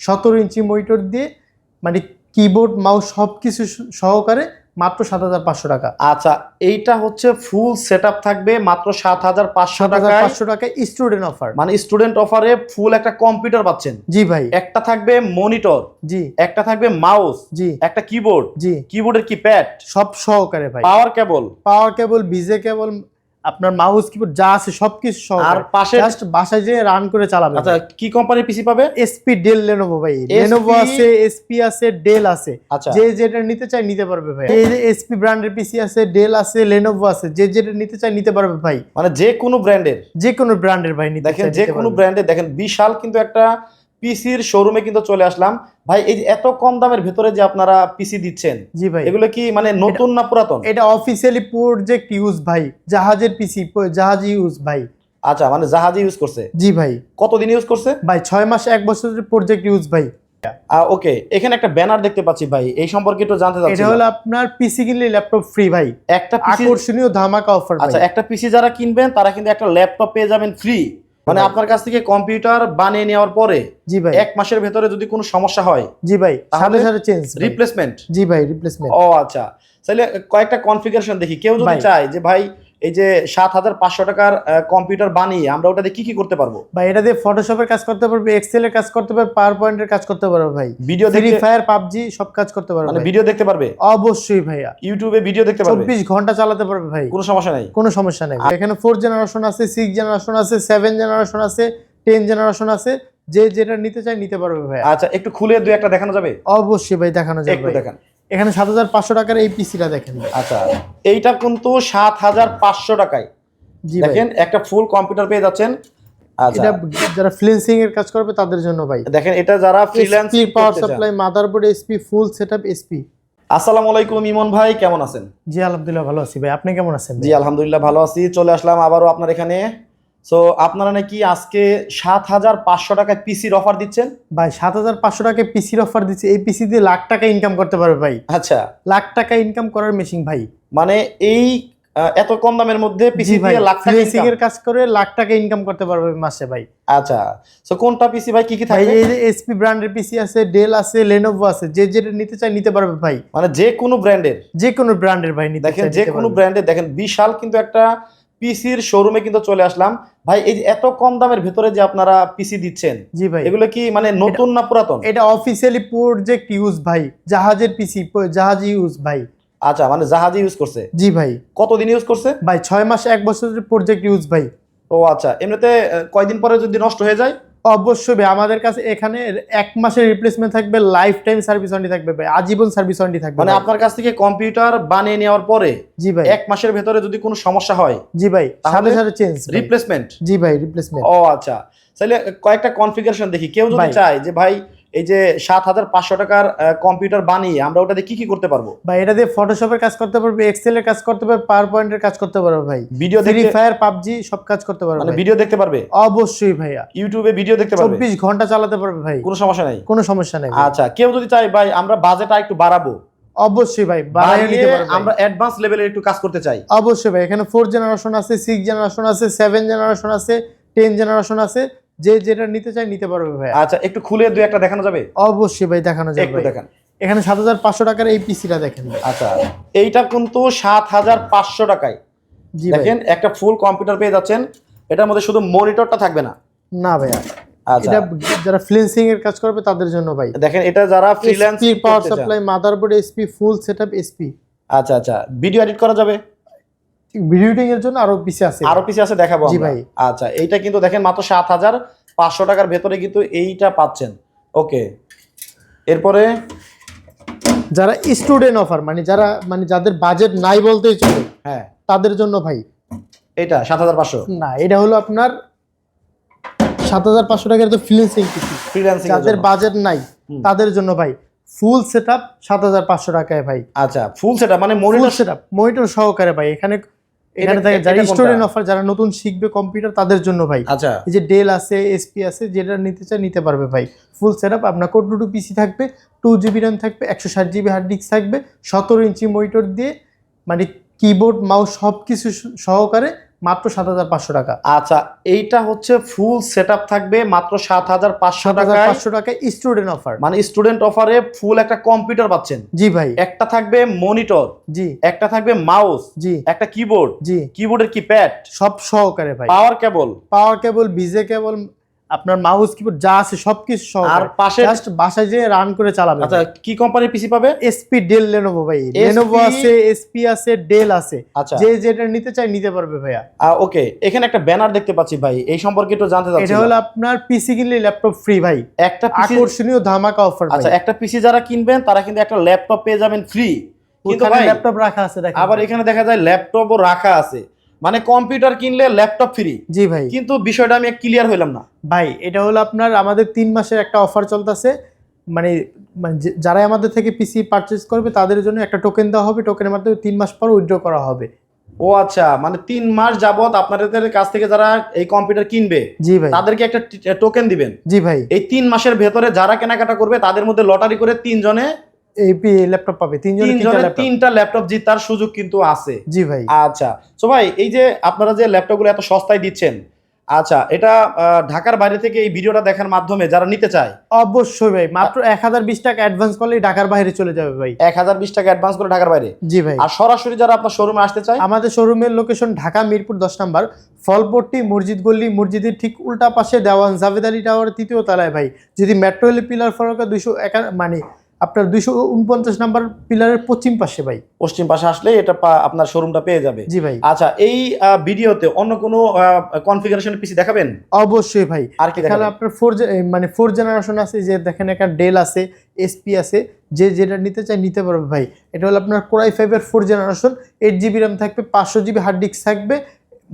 সতেরো inch monitor দিয়ে মানে কিবোর্ড মাউস সব কিছু সহকারে মাত্র সাত হাজার পাঁচশো টাকা। আচ্ছা এইটা হচ্ছে ফুল সেটআপ থাকবে মাত্র সাত হাজার পাঁচশো টাকা পাঁচশো টাকায়। স্টুডেন্ট অফার মানে স্টুডেন্ট অফারে ফুল একটা কম্পিউটার পাচ্ছেন। জি ভাই। একটা থাকবে মনিটর জি। একটা থাকবে মাউস জি। একটা কিবোর্ড জি। কিবোর্ডের কি প্যাড সব সহকারে ভাই। পাওয়ার কেবল পাওয়ার কেবল বিজে কেবল আপনার মাউস কিবোর্ড যা আছে সবকিছু আর পাশে জাস্ট বাসায় যেয়ে রান করে চালাবে আচ্ছা কি কোম্পানির পিসি পাবে? এসপি ডেল লেনোভো ভাই। লেনোভো আছে এসপি আছে ডেল আছে। আচ্ছা। যে যেটা নিতে চায় নিতে পারবে ভাই। এই যে এসপি ব্র্যান্ডের পিসি আছে ডেল আছে লেনোভো আছে যে যেটা নিতে চায় নিতে পারবে ভাই। মানে যে কোনো ব্র্যান্ডের যে কোনো ব্র্যান্ডের ভাই নিতে দেখেন যে কোনো ব্র্যান্ডের দেখেন বিশাল কিন্তু একটা পিসির শোরুমে কিন্তু চলে আসলাম। ভাই এই যে এত কম দামের ভেতরে যে আপনারা পিসি দিচ্ছেন জি ভাই। এগুলো কি মানে নতুন না পুরাতন? এটা অফিসিয়ালি প্রজেক্ট ইউজ ভাই। জাহাজের পিসি জাহাজ ইউজ ভাই। আচ্ছা মানে জাহাজে ইউজ করছে? জি ভাই। কতদিন ইউজ করছে? ভাই ছয় মাস এক বছরের প্রজেক্ট ইউজ ভাই। ওকে এখানে একটা ব্যানার দেখতে পাচ্ছি ভাই এই সম্পর্কে একটু জানতে চাচ্ছি এটা হলো আপনার পিসি কিনলে ল্যাপটপ ফ্রি ভাই। একটা আকর্ষণীয় ধামাকা অফার আচ্ছা একটা পিসি যারা কিনবেন তারা কিন্তু একটা ল্যাপটপ পেয়ে যাবেন ফ্রি মানে আপনার কাছ থেকে কম্পিউটার বানিয়ে নেওয়ার পরে জি ভাই। এক মাসের ভেতরে যদি কোনো সমস্যা হয় জি ভাই তাহলে সাথে সাথে চেঞ্জ রিপ্লেসমেন্ট জি ভাই রিপ্লেসমেন্ট ও আচ্ছা। তাহলে কয়েকটা কনফিগারেশন দেখি। কেউ যদি চায় যে ভাই এই যে সাত হাজার পাঁচশো টাকার কম্পিউটার বানিয়ে আমরা ওটাতে কি কি করতে পারব? ভাই এটা দিয়ে ফটোশপের কাজ করতে পারবে এক্সেল এর কাজ করতে পারবে পাওয়ার পয়েন্টের কাজ করতে পারবে ভাই। ভিডিও ফ্রি ফায়ার পাবজি সব কাজ করতে পারবে মানে ভিডিও দেখতে পারবে? অবশ্যই ভাইয়া। ইউটিউবে ভিডিও দেখতে পারবে? চব্বিশ ঘণ্টা চালাতে পারবে ভাই। কোনো সমস্যা নাই? কোনো সমস্যা নাই। এখানে ফোর জেনারেশন আছে সিক্স জেনারেশন আছে সেভেন জেনারেশন আছে টেন জেনারেশন আছে। যে যেটা নিতে চায় নিতে পারবে ভাই আচ্ছা একটু খুলে দুই একটা দেখানো যাবে? অবশ্যই ভাই দেখানো যাবে একটু। দেখান। এখানে সাত হাজার পাঁচশো টাকার এই পিসিটা দেখেন। আচ্ছা এইটা কিন্তু সাত হাজার পাঁচশো টাকায়। জি দেখেন একটা ফুল কম্পিউটার পেয়ে যাচ্ছেন। আচ্ছা। এটা যারা ফ্রিল্যান্সিং এর কাজ করবে তাদের জন্য ভাই। দেখেন এটা যারা freelance power supply motherboard HP full setup HP আসসালামু আলাইকুম ইমন ভাই কেমন আছেন? জি আলহামদুলিল্লাহ ভালো আছি ভাই। আপনি কেমন আছেন জি আলহামদুলিল্লাহ ভালো আছি। চলে আসলাম আবারও আপনার এখানে। সো আপনারা নাকি আজকে সাত হাজার পাঁচশো টাকায় পিসির অফার দিচ্ছেন? ভাই সাত হাজার পাঁচশো টাকায় পিসির অফার দিচ্ছে। এই পিসি দিয়ে লাখ টাকা ইনকাম করতে পারবে ভাই। আচ্ছা। লাখ টাকা ইনকাম করার মেশিন ভাই। মানে এই এত কম দামের মধ্যে পিসি দিয়ে লাখ টাকা এর কাজ করে লাখ টাকা ইনকাম করতে পারবে মাসে ভাই। আচ্ছা। সো কোনটা পিসি ভাই কি কি থাকবে? এই যে এসপি ব্র্যান্ডের পিসি আছে ডেল আছে লেনোভো আছে যে যেটা নিতে চায় নিতে পারবে ভাই। মানে যে কোনো ব্র্যান্ডের যে কোনো ব্র্যান্ডের ভাই নিতে দেখেন যে কোনো ব্র্যান্ডের দেখেন বিশাল কিন্তু একটা পিসির শোরুমে কিন্তু চলে আসলাম। ভাই এই যে এত কম দামের ভেতরে যে আপনারা পিসি দিচ্ছেন জি ভাই। এগুলো কি মানে নতুন না পুরাতন? এটা অফিসিয়ালি প্রজেক্ট ইউজ ভাই। জাহাজের পিসি জাহাজ ইউজ ভাই। আচ্ছা মানে জাহাজ ইউজ করছে? জি ভাই। কতদিন ইউজ করছে? ভাই ছয় মাস এক বছরের প্রজেক্ট ইউজ ভাই। ও আচ্ছা এমনিতে কয়দিন পরে যদি নষ্ট হয়ে যায়? অবশ্যই ভাই আমাদের কাছে এখানে এক মাসের রিপ্লেসমেন্ট থাকবে লাইফ টাইম সার্ভিস ওয়ারেন্টি থাকবে ভাই আজীবন সার্ভিস ওয়ারেন্টি থাকবে মানে আপনার কাছ থেকে কম্পিউটার বানিয়ে নেওয়ার পরে জি ভাই। এক মাসের ভেতরে যদি কোনো সমস্যা হয় জি ভাই সাথে সাথে চেঞ্জ রিপ্লেসমেন্ট জি ভাই রিপ্লেসমেন্ট ও আচ্ছা তাহলে কয়েকটা কনফিগারেশন দেখি। কেউ যদি চায় যে ভাই এই যে সাত হাজার পাঁচশো টাকার কম্পিউটার বানিয়ে আমরা ওটাতে কি কি করতে পারব? ভাই এটা দিয়ে ফটোশপের কাজ করতে পারবে এক্সেল এর কাজ করতে পারবে পাওয়ার পয়েন্টের কাজ করতে পারবে ভাই। ভিডিও ফ্রি ফায়ার পাবজি সব কাজ করতে পারবে মানে ভিডিও দেখতে পারবে? অবশ্যই ভাইয়া। ইউটিউবে ভিডিও দেখতে পারবে? চব্বিশ ঘণ্টা চালাতে পারবে ভাই। কোনো সমস্যা নাই? কোনো সমস্যা নাই আচ্ছা কেউ যদি চায় ভাই আমরা বাজেট একটু বাড়াবো। অবশ্যই ভাই বাড়াইয়া বাড়িয়ে ভাই। আমরা অ্যাডভান্স লেভেলের একটু কাজ করতে চাই। অবশ্যই ভাই এখানে ফোর জেনারেশন আছে সিক্স জেনারেশন আছে সেভেন জেনারেশন আছে টেন জেনারেশন আছে। যে যেটা নিতে চায় নিতে পারবে ভাই আচ্ছা একটু খুলে দুই একটা দেখানো যাবে? অবশ্যই ভাই দেখানো যাবে একটু। দেখান। এখানে সাত হাজার পাঁচশো টাকার এই পিসিটা দেখেন আচ্ছা এইটা কিন্তু সাত হাজার পাঁচশো টাকায়। জি ভাই। দেখেন একটা ফুল কম্পিউটার পেয়ে যাচ্ছেন। এটার মধ্যে শুধু মনিটরটা থাকবে না। না ভাইয়া। আচ্ছা। এটা যারা ফ্রিল্যান্সিং এর কাজ করবে তাদের জন্য ভাই। দেখেন এটা যারা freelance power supply motherboard HP full setup HP আচ্ছা আচ্ছা। ভিডিও এডিট করা যাবে? ভিডিও এডিটিং এর জন্য আরও পিসি আছে। আরও পিছিয়ে আছে দেখাবো জি ভাই। আচ্ছা এইটা কিন্তু দেখেন মাত্র সাত হাজার পাঁচশো টাকার ভেতরে কিন্তু এইটা পাচ্ছেন। ওকে এরপরে যারা স্টুডেন্ট অফার মানে যারা মানে যাদের বাজেট নাই বলতেই চলে হ্যাঁ। তাদের জন্য ভাই। এটা সাত হাজার পাঁচশো। না এটা হলো আপনার সাত হাজার পাঁচশো টাকার তো ফ্রিল্যান্সিং ফ্রিল্যান্সিং যাদের বাজেট নাই তাদের জন্য ভাই ফুল সেট আপ সাত হাজার পাঁচশো টাকায় ভাই। আচ্ছা ফুল সেটা মানে monitor monitor set up monitor সহকারে ভাই এখানে এখানে যারা স্টুডেন্ট অফার যারা নতুন শিখবে কম্পিউটার তাদের জন্য ভাই। আচ্ছা। এই যে ডেল আছে এসপি আছে যেটা নিতে চায় নিতে পারবে ভাই। ফুল সেটআপ আপনার কোড টু পিসি থাকবে টু জিবি র্যাম থাকবে একশো ষাট জিবি হার্ড ডিস্ক থাকবে সতেরো ইঞ্চি মনিটর দিয়ে মানে কিবোর্ড মাউস সব কিছু সহকারে মাত্র সাত হাজার পাঁচশো টাকা। আচ্ছা এইটা হচ্ছে ফুল সেট থাকবে মাত্র সাত হাজার পাঁচশো টাকা পাঁচশো টাকা স্টুডেন্ট অফার মানে স্টুডেন্ট অফারে ফুল একটা কম্পিউটার পাচ্ছেন। জি ভাই। একটা থাকবে মনিটর জি। একটা থাকবে মাউস জি। একটা কিবোর্ড জি। কিবোর্ডের কি প্যাড সব সহকারে ভাই। পাওয়ার কেবল পাওয়ার কেবল বিজে কেবল আপনার মাউস কিবোর্ড যা আছে সবকিছু আর পাশে জাস্ট বাসায় যেয়ে রান করে চালাবে আচ্ছা কি কোম্পানির পিসি পাবে? এসপি ডেল লেনোভো ভাই। লেনোভো আছে এসপি আছে ডেল আছে। আচ্ছা। যে যেটা নিতে চাই নিতে পারবে ভাইয়া। ওকে এখানে একটা ব্যানার দেখতে পাচ্ছি ভাই। এই সম্পর্কে একটু জানতে চাচ্ছি এটা হলো আপনার পিসি কিনলে ল্যাপটপ ফ্রি ভাই। একটা পিসি আকর্ষণীয় ধামাকা অফার আচ্ছা একটা পিসি যারা কিনবেন তারা কিন্তু একটা ল্যাপটপ পেয়ে যাবেন ফ্রি কিন্তু ভাই ল্যাপটপ রাখা আছে দেখেন। আবার এখানে দেখা যায় ল্যাপটপও রাখা আছে। মানে কম্পিউটার কিনলে ল্যাপটপ ফ্রি জি ভাই। কিন্তু বিষয়টা আমি ক্লিয়ার হইলাম না। ভাই এটা হলো আপনার আমাদের তিন মাসের একটা অফার চলতেছে। মানে মানে যারাই আমাদের থেকে পিসি পারচেজ করবে তাদের জন্য একটা টোকেন দেওয়া হবে। টোকেনের মাধ্যমে তিন মাস পর উইথড্র করা হবে। ও আচ্ছা মানে তিন মাস যাবত আপনাদের কাছ থেকে যারা এই কম্পিউটার কিনবে জি ভাই। তাদেরকে একটা টোকেন দিবেন। জি ভাই। এই তিন মাসের ভেতরে যারা কেনাকাটা করবে তাদের মধ্যে লটারি করে তিনজনে এই ল্যাপটপ পাবে। তিনজন তিনজনে তিনটা ল্যাপটপ জিতার সুযোগ কিন্তু আছে। জি ভাই। আচ্ছা সো ভাই এই যে আপনারা যে ল্যাপটপগুলো এত সস্তায় দিচ্ছেন আচ্ছা এটা ঢাকার বাইরে থেকে এই ভিডিওটা দেখার মাধ্যমে যারা নিতে চায়? অবশ্যই ভাই মাত্র এক হাজার বিশ টাকা অ্যাডভান্স করলেই ঢাকার বাইরে চলে যাবে ভাই। এক হাজার বিশ টাকা অ্যাডভান্স করে ঢাকার বাইরে? জি ভাই। আর সরাসরি যারা আপনার শোরুমে আসতে চায়? আমাদের শোরুমের লোকেশন ঢাকা মিরপুর দশ নম্বর ফলপট্টি মসজিদ গল্লি মসজিদের ঠিক উল্টা পাশে দেওয়ান জাভেদ আলী টাওয়ার তৃতীয় তলায় ভাই। যদি মেট্রো রেল পিলার ফরকা দুইশো একা মানে আপনার দুইশো উনপঞ্চাশ নাম্বার পিলারের পশ্চিম পাশে ভাই। পশ্চিম পাশে আসলে এটা আপনার শোরুমটা পেয়ে যাবে। জি ভাই। আচ্ছা এই ভিডিওতে অন্য কোনো কনফিগারেশন পিসি দেখাবেন? অবশ্যই ভাই। আর কি এখানে দেখাবেন আপনার ফোর মানে ফোর জেনারেশন আছে যে দেখেন একটা ডেল আছে এসপি আছে যে যেটা নিতে চায় নিতে পারবে ভাই। এটা হলো আপনার কোরাই ফাইভের four generation eight GB RAM থাকবে পাঁচশো জিবি হার্ড ডিস্ক থাকবে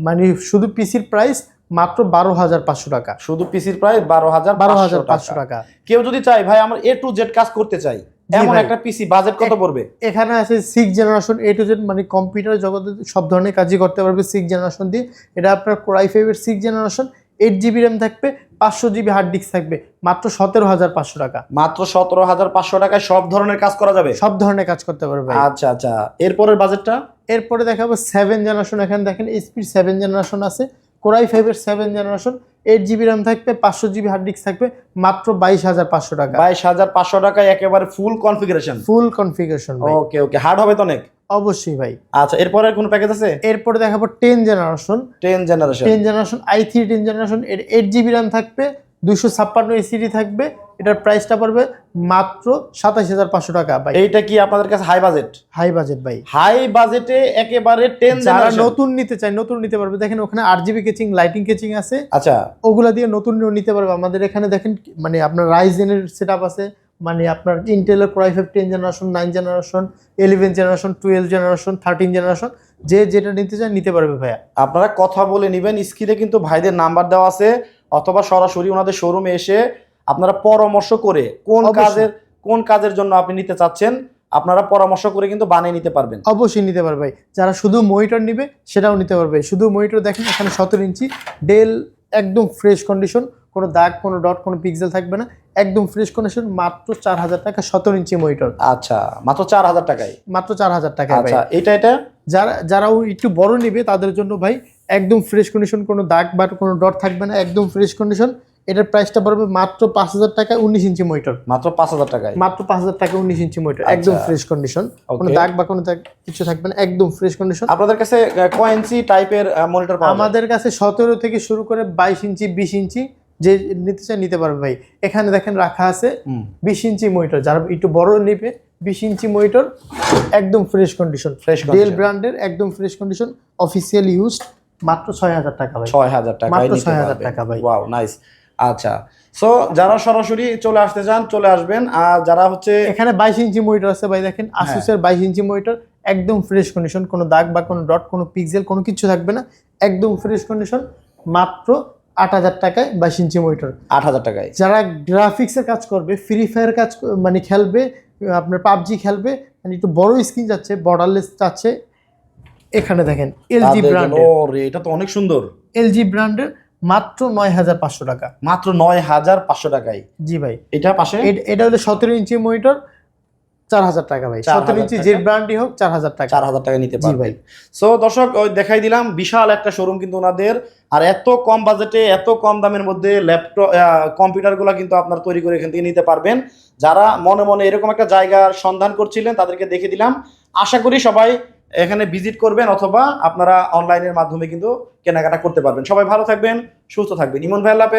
মানে শুধু পিসির প্রাইস মাত্র বারো হাজার পাঁচশো টাকা। শুধু পিসির প্রায় বারো হাজার বারো হাজার পাঁচশো টাকা। কেউ যদি চায় ভাই আমার এ টু জেড কাজ করতে চাই এমন একটা পিসি বাজেট কত পড়বে? এখানে আছে six generation A to Z মানে কম্পিউটার জগতে সব ধরনের কাজই করতে পারবে সিক্স জেনারেশন দিয়ে। এটা আপনার কোরাই ফাইভের six generation eight GB RAM থাকবে পাঁচশো জিবি হার্ড ডিস্ক থাকবে মাত্র সতেরো হাজার পাঁচশো টাকা। মাত্র সতেরো হাজার পাঁচশো টাকায় সব ধরনের কাজ করা যাবে? সব ধরনের কাজ করতে পারবে আচ্ছা আচ্ছা। এরপরের বাজেটটা এরপরে দেখাবো সেভেন জেনারেশন এখানে দেখেন এইচপির সেভেন জেনারেশন আছে। কোরাই ফাইভের seven generation eight GB RAM থাকবে পাঁচশো জিবি হার্ড ডিস্ক থাকবে মাত্র বাইশ হাজার পাঁচশো টাকা। বাইশ হাজার পাঁচশো টাকায় একেবারে full configuration full configuration okay okay hard হবে তো অনেক? অবশ্যই ভাই। আচ্ছা এরপরে কোন প্যাকেজ আছে? এরপরে দেখাবো ten generation ten generation ten generation I three ten generation এর এইট জিবি র্যাম থাকবে দুশো ছাপ্পান্ন এসিডি থাকবে এটার প্রাইসটা পড়বে মাত্র সাতাশ হাজার পাঁচশো টাকা ভাই। এইটা কি আপনাদের কাছে হাই বাজেট হাই বাজেট ভাই। হাই বাজেটে একেবারে টেন যারা নতুন নিতে চায় নতুন নিতে পারবে। দেখেন ওখানে আট জিবি কেচিং লাইটিং কেচিং আছে। আচ্ছা। ওগুলা দিয়ে নতুন নিতে পারবে। আমাদের এখানে দেখেন মানে আপনার রাইজেনের সেট আছে মানে আপনার ইন্টেলের core i five ten generation nine generation eleven generation twelve generation thirteen generation যে যেটা নিতে চায় নিতে পারবে ভাইয়া। আপনারা কথা বলে নেবেন স্ক্রিনে কিন্তু ভাইদের নাম্বার দেওয়া আছে। অথবা সরাসরি ওনাদের শোরুমে এসে আপনারা পরামর্শ করে কোন কাজের কোন কাজের জন্য আপনি নিতে চাচ্ছেন আপনারা পরামর্শ করে কিন্তু বানিয়ে নিতে পারবেন। অবশ্যই নিতে পারবে ভাই। যারা শুধু মনিটর নিবে সেটাও নিতে পারবে শুধু মনিটর দেখেন এখানে সতেরো ইঞ্চি ডেল একদম ফ্রেশ কন্ডিশন কোনো দাগ কোনো ডট কোনো পিক্সেল থাকবে না। একদম ফ্রেশ কন্ডিশন মাত্র চার হাজার টাকা সতেরো ইঞ্চি মনিটর আচ্ছা মাত্র চার হাজার টাকায়? মাত্র চার হাজার টাকা আচ্ছা এটা এটা? যারা যারা একটু বড় নিবে তাদের জন্য ভাই একদম ফ্রেশ কন্ডিশন কোনো দাগ বা কোনো ডট থাকবে না একদম ফ্রেশ কন্ডিশন এটার প্রাইসটা পড়বে মাত্র পাঁচ হাজার টাকা উনিশ ইঞ্চি মনিটর মাত্র পাঁচ হাজার টাকায়? মাত্র পাঁচ হাজার টাকা উনিশ ইঞ্চি মনিটর আচ্ছা। একদম ফ্রেশ কন্ডিশন কোনো দাগ বা কোনো দাগ কিছু থাকবে না একদম ফ্রেশ কন্ডিশন আপনাদের কাছে কয় ইঞ্চি টাইপের মনিটর আমাদের কাছে সতেরো থেকে শুরু করে বাইশ ইঞ্চি বিশ ইঞ্চি যে নিতে চায় নিতে পারবে ভাই। এখানে দেখেন রাখা আছে বিশ ইঞ্চি মনিটর যারা একটু বড় নেবে বিশ ইঞ্চি মনিটর একদম ফ্রেশ কন্ডিশন ফ্রেশ ডেল। ব্র্যান্ডের একদম ফ্রেশ কন্ডিশন অফিসিয়াল ইউজড মাত্র ছয় হাজার টাকা ভাই ছয় হাজার টাকায় মাত্র 6,000 পারবেন। টাকা ভাই। ওয়াও নাইস আচ্ছা সো যারা সরাসরি চলে আসতে চান চলে আসবেন আর যারা হচ্ছে এখানে বাইশ ইঞ্চি মনিটর আছে ভাই দেখেন হ্যাঁ। আসুসের বাইশ ইঞ্চি মনিটর একদম ফ্রেশ কন্ডিশন কোনো দাগ বা কোনো ডট কোনো পিক্সেল কোনো কিছু থাকবে না একদম ফ্রেশ কন্ডিশন মাত্র আট হাজার টাকায় বাইশ ইঞ্চি মনিটর আট হাজার টাকায় যারা গ্রাফিক্সের কাজ করবে ফ্রি ফায়ার কাজ মানে খেলবে আপনার পাবজি খেলবে মানে একটু বড় স্ক্রিন যাচ্ছে বর্ডারলেস যাচ্ছে এখানে দেখেন এলজি ব্র্যান্ডের এটা তো অনেক সুন্দর। এলজি ব্র্যান্ডের মাত্র নয় হাজার পাঁচশো টাকা। মাত্র নয় হাজার পাঁচশো টাকায়। জি ভাই। এটা পাশে? এটা হলো সতেরো ইঞ্চি মনিটর চার হাজার টাকা ভাই। 4,000 সতেরো ইঞ্চি যে ব্র্যান্ডই হোক চার হাজার টাকা। চার হাজার টাকা নিতে পারবেন ভাই। সো দর্শক ওই দেখাই দিলাম বিশাল একটা শোরুম কিন্তু ওনাদের। আর এত কম বাজেটে এত কম দামের মধ্যে ল্যাপটপ কম্পিউটারগুলো কিন্তু আপনারা তৈরি করে এখান থেকে নিতে পারবেন। যারা মনে মনে এরকম একটা জায়গার সন্ধান করছিলেন তাদেরকে দেখে দিলাম। আশা করি সবাই এখানে ভিজিট করবেন অথবা আপনারা অনলাইনের মাধ্যমে কিন্তু কেনাকাটা করতে পারবেন। সবাই ভালো থাকবেন, সুস্থ থাকবেন। ইমন ভাই, আল্লাহ